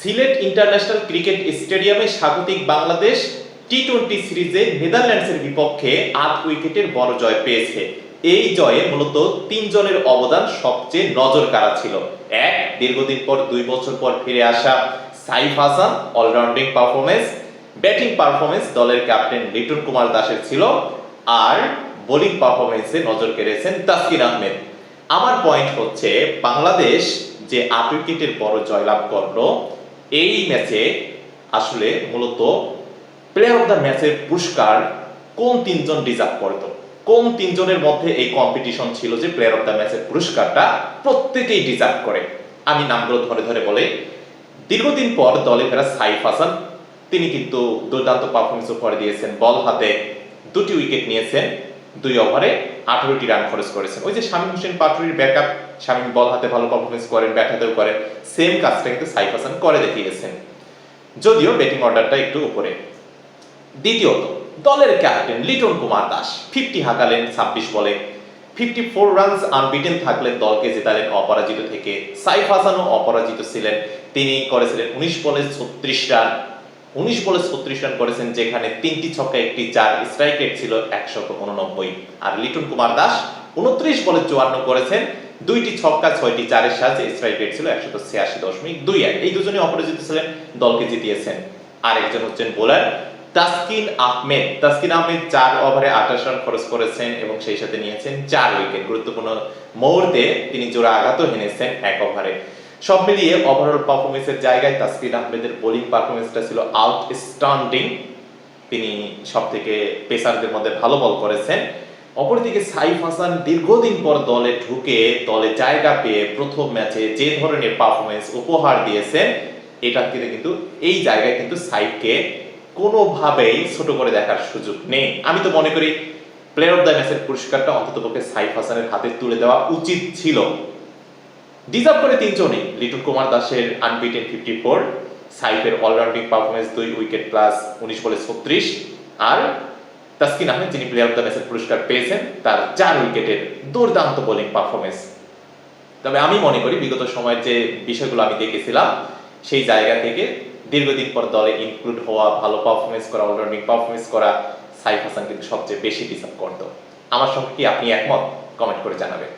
Sylhet international cricket স্টেডিয়ামে স্বাগতিক Bangladesh T twenty সিরিজে নেদারল্যান্ডসের বিপক্ষে আট উইকেটের বড় জয় পেয়েছে। এই জয়ে মূলত তিনজনের অবদান সবচেয়ে নজর কাড়া ছিল। এক, দীর্ঘদিন পর দুই বছর পর ফিরে আসা Saif Hasan, all rounding performance batting performance দলের ক্যাপ্টেন লিটন কুমার দাসের ছিল। আর বোলিং পারফরমেন্সে নজর কেড়েছেন তাসকিন আহমেদ। আমার পয়েন্ট হচ্ছে, বাংলাদেশ যে আট উইকেটের বড় জয়লাভ করল এই ম্যাচে আসলে মূলত প্লেয়ার অফ দ্য ম্যাচের পুরস্কার কোন তিনজন ডিজার্ভ করত কোন তিনজনের মধ্যে এই কম্পিটিশন ছিল যে প্লেয়ার অফ দ্য ম্যাচের পুরস্কারটা প্রত্যেকেই ডিজার্ভ করে? আমি নামগুলো ধরে ধরে বলে। দীর্ঘদিন পর দলে ফেরা সাইফ হাসান। তিনি কিন্তু দুর্দান্ত পারফরমেন্স করে দিয়েছেন, বল হাতে দুটি উইকেট নিয়েছেন। দুই ওভারে আঠারোটি রান খরচ করেছেন। ওই যে শামীম হোসেন পাটুরির ব্যাকআপ শামীম বল হাতে ভালো পারফরমেন্স করেন ব্যাট হাতেও করেন সেম কাজটা কিন্তু সাইফ হাসান করে দেখিয়েছেন। যদিও ব্যাটিং অর্ডারটা একটু উপরে। দ্বিতীয়ত, দলের ক্যাপ্টেন লিটন কুমার দাস ফিফটি হাঁকালেন ছাব্বিশ বলে। ফিফটি ফোর রানস আনবিটেন থাকলেন দলকে জেতালেন অপরাজিত থেকে। সাইফ হাসানও অপরাজিত ছিলেন। তিনি করেছিলেন উনিশ বলে ছত্রিশ রান উনিশ বলে ছত্রিশ রান করেছেন, যেখানে তিনটি ছক্কা একটি চার স্ট্রাইক রেট ছিল একশত উননব্বই। আর লিটন কুমার দাস উনত্রিশ বলে চুয়ান্ন করেছেন, দুইটি ছক্কা, ছয়টি চারের সাহায্যে স্ট্রাইক রেট ছিল একশত ছিয়াশি দশমিক দুই এক। এই দুজনই অপরাজিত ছিলেন, দলকে জিতিয়েছেন। আরেকজন হচ্ছেন বোলার তাসকিন আহমেদ। তাসকিন আহমেদ চার ওভারে আঠাশ রান খরচ করেছেন এবং সেই সাথে নিয়েছেন চার উইকেট। গুরুত্বপূর্ণ মুহূর্তে তিনি জোড়া আঘাতও হেনেছেন এক ওভারে। সব মিলিয়ে ওভারঅল পারফরমেন্সের জায়গায় তাসকিন আহমেদের বোলিং পারফরমেন্সটা ছিল আউটস্ট্যান্ডিং তিনি সব থেকে পেসারদের মধ্যে ভালো বল করেছেন। অপরদিকে সাইফ হাসান দীর্ঘদিন পর দলে ঢুকে, দলে জায়গা পেয়ে প্রথম ম্যাচে যে ধরনের পারফরমেন্স উপহার দিয়েছেন, এটা কিন্তু এই জায়গায় কিন্তু সাইফকে কোনোভাবেই ছোট করে দেখার সুযোগ নেই। আমি তো মনে করি প্লেয়ার অফ দ্য ম্যাচের পুরস্কারটা অন্ততপক্ষে সাইফ হাসানের হাতে তুলে দেওয়া উচিত ছিল। ডিজার্ভ করে তিনজনই। লিটন কুমার দাসের আনবিটেন ফিফটি ফোর সাইফের অলরাউন্ডিং পারফরমেন্স দুই উইকেট প্লাস উনিশ বলে ছত্রিশ, আর তাসকিন আহমেদ, যিনি প্লেয়ার অফ দ্য ম্যাচের পুরস্কার পেয়েছেন, তার চার উইকেটের দুর্দান্ত বোলিং পারফরমেন্স তবে আমি মনে করি, বিগত সময়ের যে বিষয়গুলো আমি দেখেছিলাম, সেই জায়গা থেকে দীর্ঘদিন পর দলে ইনক্লুড হওয়া, ভালো পারফরমেন্স করা অলরাউন্ডিং পারফরমেন্স করা সাইফ হাসান কিন্তু সবচেয়ে বেশি ডিসার্ভ করতো। আমার সঙ্গে কি আপনি একমত? কমেন্ট করে জানাবেন।